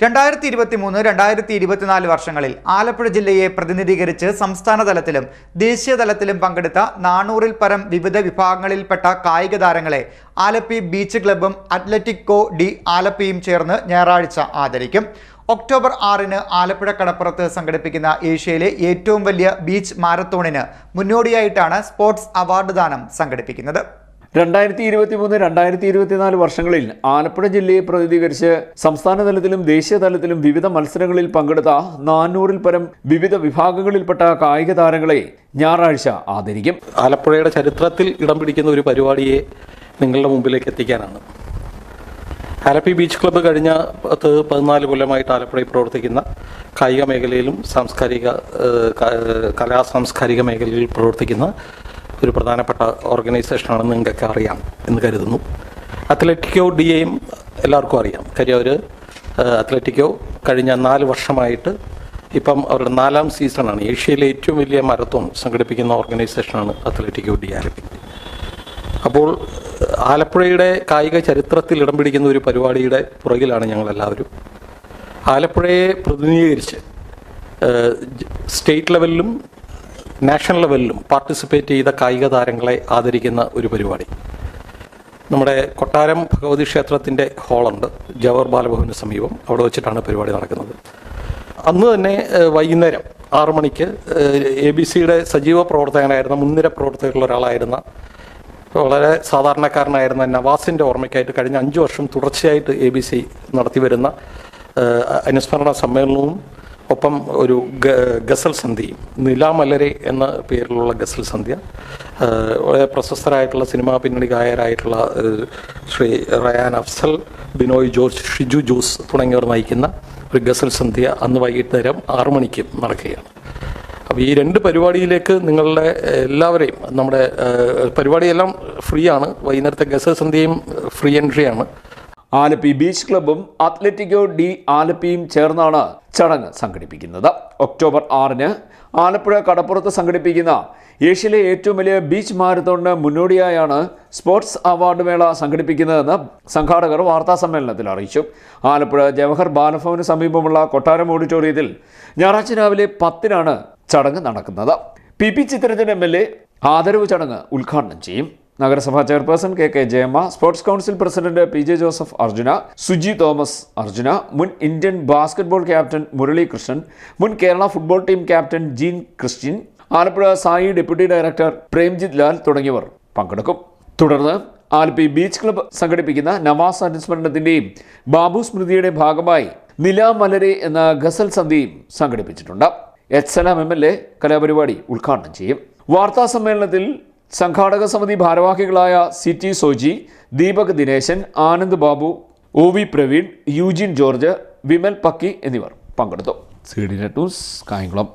രണ്ടായിരത്തി ഇരുപത്തി മൂന്ന് രണ്ടായിരത്തി ഇരുപത്തിനാല് വർഷങ്ങളിൽ ആലപ്പുഴ ജില്ലയെ പ്രതിനിധീകരിച്ച് സംസ്ഥാന തലത്തിലും ദേശീയ തലത്തിലും പങ്കെടുത്ത നാനൂറിൽ പരം വിവിധ വിഭാഗങ്ങളിൽപ്പെട്ട കായിക താരങ്ങളെ ആലപ്പി ബീച്ച് ക്ലബ്ബും അത്ലറ്റിക്കോ ഡി ആലപ്പിയും ചേർന്ന് ഞായറാഴ്ച ആദരിക്കും. ഒക്ടോബർ ആറിന് ആലപ്പുഴ കടപ്പുറത്ത് സംഘടിപ്പിക്കുന്ന ഏഷ്യയിലെ ഏറ്റവും വലിയ ബീച്ച് മാരത്തോണിന് മുന്നോടിയായിട്ടാണ് സ്പോർട്സ് അവാർഡ് ദാനം സംഘടിപ്പിക്കുന്നത്. രണ്ടായിരത്തി ഇരുപത്തി മൂന്ന് രണ്ടായിരത്തി ഇരുപത്തിനാല് വർഷങ്ങളിൽ ആലപ്പുഴ ജില്ലയെ പ്രതിനിധീകരിച്ച് സംസ്ഥാന തലത്തിലും ദേശീയ തലത്തിലും വിവിധ മത്സരങ്ങളിൽ പങ്കെടുത്ത നാനൂറിൽ പരം വിവിധ വിഭാഗങ്ങളിൽപ്പെട്ട കായിക താരങ്ങളെ ഞായറാഴ്ച ആദരിക്കും. ആലപ്പുഴയുടെ ചരിത്രത്തിൽ ഇടം പിടിക്കുന്ന ഒരു പരിപാടിയെ നിങ്ങളുടെ മുമ്പിലേക്ക് എത്തിക്കാനാണ്. ആലപ്പി ബീച്ച് ക്ലബ്ബ് കഴിഞ്ഞ പത്ത് പതിനാല് കൊല്ലമായിട്ട് ആലപ്പുഴയിൽ പ്രവർത്തിക്കുന്ന കായിക മേഖലയിലും സാംസ്കാരിക കലാ സാംസ്കാരിക മേഖലയിൽ പ്രവർത്തിക്കുന്ന ഒരു പ്രധാനപ്പെട്ട ഓർഗനൈസേഷനാണെന്ന് നിങ്ങൾക്കൊക്കെ അറിയാം എന്ന് കരുതുന്നു. അത്ലറ്റിക്കോ ഡി എയും എല്ലാവർക്കും അറിയാം. കാര്യം അവർ അത്ലറ്റിക്കോ കഴിഞ്ഞ നാല് വർഷമായിട്ട് ഇപ്പം അവരുടെ നാലാം സീസണാണ് ഏഷ്യയിലെ ഏറ്റവും വലിയ മരത്തോൺ സംഘടിപ്പിക്കുന്ന ഓർഗനൈസേഷനാണ് അത്ലറ്റിക്കോ ഡി ആലപ്പി അപ്പോൾ ആലപ്പുഴയുടെ കായിക ചരിത്രത്തിൽ ഇടം പിടിക്കുന്ന ഒരു പരിപാടിയുടെ പുറകിലാണ് ഞങ്ങളെല്ലാവരും. ആലപ്പുഴയെ പ്രതിനിധീകരിച്ച് സ്റ്റേറ്റ് ലെവലിലും നാഷണൽ ലെവലിലും പാർട്ടിസിപ്പേറ്റ് ചെയ്ത കായിക താരങ്ങളെ ആദരിക്കുന്ന ഒരു പരിപാടി. നമ്മുടെ കൊട്ടാരം ഭഗവതി ക്ഷേത്രത്തിന്റെ ഹോളുണ്ട് ജവഹർ ബാലഭവന് സമീപം അവിടെ വെച്ചിട്ടാണ് പരിപാടി നടക്കുന്നത്. അന്ന് തന്നെ വൈകുന്നേരം ആറു മണിക്ക് എ ബി സിയുടെ സജീവ പ്രവർത്തകനായിരുന്ന മുൻനിര പ്രവർത്തകരിൽ ഒരാളായിരുന്ന വളരെ സാധാരണക്കാരനായിരുന്ന നവാസിന്റെ ഓർമ്മയ്ക്കായിട്ട് കഴിഞ്ഞ അഞ്ച് വർഷം തുടർച്ചയായിട്ട് എ ബി സി നടത്തി വരുന്ന അനുസ്മരണ സമ്മേളനവും ഒപ്പം ഒരു ഗസൽ സന്ധ്യ നിലാമലരെ എന്ന പേരിലുള്ള ഗസൽ സന്ധ്യ വളരെ പ്രശസ്തരായിട്ടുള്ള സിനിമാ പിന്നണി ഗായകരായിട്ടുള്ള ശ്രീ റയാൻ അഫ്സൽ ബിനോയ് ജോർജ് ഷിജു ജോസ് തുടങ്ങിയവർ നയിക്കുന്ന ഒരു ഗസൽ സന്ധ്യ അന്ന് വൈകുന്നേരം ആറു മണിക്ക് നടക്കുകയാണ്. അപ്പോൾ ഈ രണ്ട് പരിപാടിയിലേക്ക് നിങ്ങളുടെ എല്ലാവരെയും നമ്മുടെ പരിപാടിയെല്ലാം ഫ്രീ ആണ്. വൈകുന്നേരത്തെ ഗസൽ സന്ധ്യയും ഫ്രീ എൻട്രി ആണ് ആലപ്പി ബീച്ച് ക്ലബ്ബും അത്ലറ്റിക്കോ ഡി ആലപ്പിയും ചേർന്നാണ് ചടങ്ങ് സംഘടിപ്പിക്കുന്നത്. ഒക്ടോബർ ആറിന് ആലപ്പുഴ കടപ്പുറത്ത് സംഘടിപ്പിക്കുന്ന ഏഷ്യയിലെ ഏറ്റവും വലിയ ബീച്ച് മാരത്തോണിന് മുന്നോടിയായാണ് സ്പോർട്സ് അവാർഡ് മേള സംഘടിപ്പിക്കുന്നതെന്ന് സംഘാടകർ വാർത്താ സമ്മേളനത്തിൽ അറിയിച്ചു. ആലപ്പുഴ ജവഹർ ബാലഭവന് സമീപമുള്ള കൊട്ടാരം ഓഡിറ്റോറിയത്തിൽ ഞായറാഴ്ച രാവിലെ പത്തിനാണ് ചടങ്ങ് നടക്കുന്നത്. P P Chitharanjan M L A ആദരവ് ചടങ്ങ് ഉദ്ഘാടനം ചെയ്യും. നഗരസഭാ chairperson K K Jayamma sports council president P J Joseph Arjuna Suji Thomas Arjuna മുൻ ഇന്ത്യൻ ബാസ്കറ്റ്ബോൾ ക്യാപ്റ്റൻ മുരളീകൃഷ്ണൻ മുൻ Kerala football team captain Jean Christian Alappuzha SAI deputy director Premjith Lal തുടങ്ങിയവർ പങ്കെടുക്കും. തുടർന്ന് ആലപ്പി ബീച്ച് ക്ലബ്ബ് സംഘടിപ്പിക്കുന്ന നവാസ് അനുസ്മരണത്തിന്റെയും ബാബു സ്മൃതിയുടെ ഭാഗമായി നിലാമലരെ എന്ന ഗസൽ സന്ധ്യയും സംഘടിപ്പിച്ചിട്ടുണ്ട്. H Salam M L A കലാപരിപാടി ഉദ്ഘാടനം ചെയ്യും. വാർത്താ സമ്മേളനത്തിൽ സംഘാടക സമിതി ഭാരവാഹികളായ C T Soji Deepak Dineshan Anand Babu O V Praveen Eugene George Vimal Pakki എന്നിവർ പങ്കെടുത്തു. C D net news Kayamkulam.